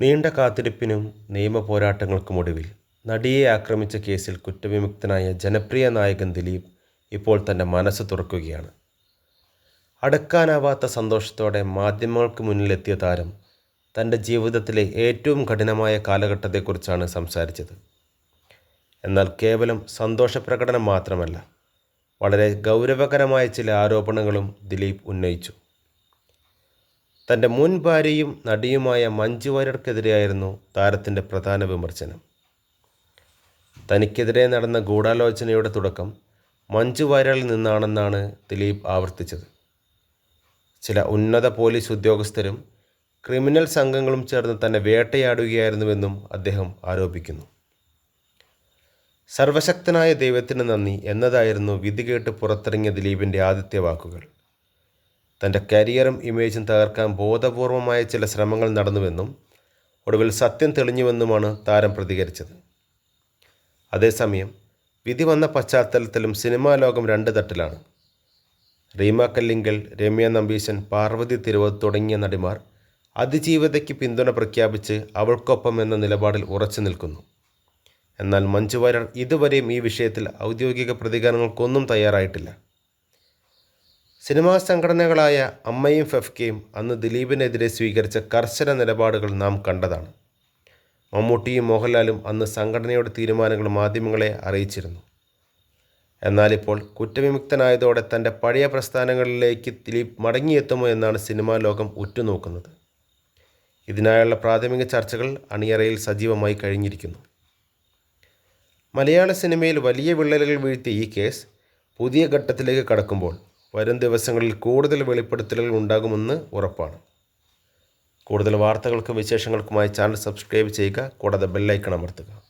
നീണ്ട കാത്തിരിപ്പിനും നിയമ പോരാട്ടങ്ങൾക്കുമൊടുവിൽ നടിയെ ആക്രമിച്ച കേസിൽ കുറ്റവിമുക്തനായ ജനപ്രിയ നായകൻ ദിലീപ് ഇപ്പോൾ തന്റെ മനസ്സ് തുറക്കുകയാണ്. അടക്കാനാവാത്ത സന്തോഷത്തോടെ മാധ്യമങ്ങൾക്ക് മുന്നിലെത്തിയ താരം തന്റെ ജീവിതത്തിലെ ഏറ്റവും കഠിനമായ കാലഘട്ടത്തെക്കുറിച്ചാണ് സംസാരിച്ചത്. എന്നാൽ കേവലം സന്തോഷപ്രകടനം മാത്രമല്ല വളരെ ഗൗരവകരമായ ചില ആരോപണങ്ങളും ദിലീപ് ഉന്നയിച്ചു. തന്റെ മുൻ ഭാര്യയും നടിയുമായ മഞ്ജു വാര്യർക്കെതിരെയായിരുന്നു താരത്തിന്റെ പ്രധാന വിമർശനം. തനിക്കെതിരെ നടന്ന ഗൂഢാലോചനയുടെ തുടക്കം മഞ്ജു വാര്യറിൽ നിന്നാണെന്നാണ് ദിലീപ് ആവർത്തിച്ചത്. ചില ഉന്നത പോലീസ് ഉദ്യോഗസ്ഥരും ക്രിമിനൽ സംഘങ്ങളും ചേർന്ന് തന്നെ വേട്ടയാടുകയായിരുന്നുവെന്നും അദ്ദേഹം ആരോപിക്കുന്നു. സർവശക്തനായ ദൈവത്തിന് നന്ദി എന്നതായിരുന്നു വിധി കേട്ട് പുറത്തിറങ്ങിയ ദിലീപിന്റെ ആദ്യത്തെ വാക്കുകൾ. തന്റെ കരിയറും ഇമേജും തകർക്കാൻ ബോധപൂർവമായ ചില ശ്രമങ്ങൾ നടന്നുവെന്നും ഒടുവിൽ സത്യം തെളിഞ്ഞുവെന്നുമാണ് താരം പ്രതികരിച്ചത്. അതേസമയം വിധി വന്ന പശ്ചാത്തലത്തിലും സിനിമാ ലോകം രണ്ട് തട്ടിലാണ്. റീമ കല്ലിങ്കൽ രമ്യ നമ്പീശൻ പാർവതി തിരുവത് തുടങ്ങിയ നടിമാർ അതിജീവിതയ്ക്ക് പിന്തുണ പ്രഖ്യാപിച്ച് അവൾക്കൊപ്പം എന്ന നിലപാടിൽ ഉറച്ചു നിൽക്കുന്നു. എന്നാൽ മഞ്ജു വാര്യർ ഇതുവരെയും ഈ വിഷയത്തിൽ ഔദ്യോഗിക പ്രതികരണങ്ങൾക്കൊന്നും തയ്യാറായിട്ടില്ല. സിനിമാ സംഘടനകളായ അമ്മയും ഫെഫ്കയും അന്ന് ദിലീപിനെതിരെ സ്വീകരിച്ച കർശന നിലപാടുകൾ നാം കണ്ടതാണ്. മമ്മൂട്ടിയും മോഹൻലാലും അന്ന് സംഘടനയുടെ തീരുമാനങ്ങൾ മാധ്യമങ്ങളെ അറിയിച്ചിരുന്നു. എന്നാലിപ്പോൾ കുറ്റവിമുക്തനായതോടെ തന്റെ പഴയ പ്രസ്ഥാനങ്ങളിലേക്ക് ദിലീപ് മടങ്ങിയെത്തുമോ എന്നാണ് സിനിമാ ലോകം ഉറ്റുനോക്കുന്നത്. ഇതിനായുള്ള പ്രാഥമിക ചർച്ചകൾ അണിയറയിൽ സജീവമായി കഴിഞ്ഞിരിക്കുന്നു. മലയാള സിനിമയിൽ വലിയ വിള്ളലുകൾ വീഴ്ത്തിയ ഈ കേസ് പുതിയ ഘട്ടത്തിലേക്ക് കടക്കുമ്പോൾ വരും ദിവസങ്ങളിൽ കൂടുതൽ വെളിപ്പെടുത്തലുകൾ ഉണ്ടാകുമെന്ന് ഉറപ്പാണ്. കൂടുതൽ വാർത്തകൾക്കും വിശേഷങ്ങൾക്കുമായി ചാനൽ സബ്സ്ക്രൈബ് ചെയ്യുക കൂടാതെ ബെല്ലൈക്കൺ അമർത്തുക.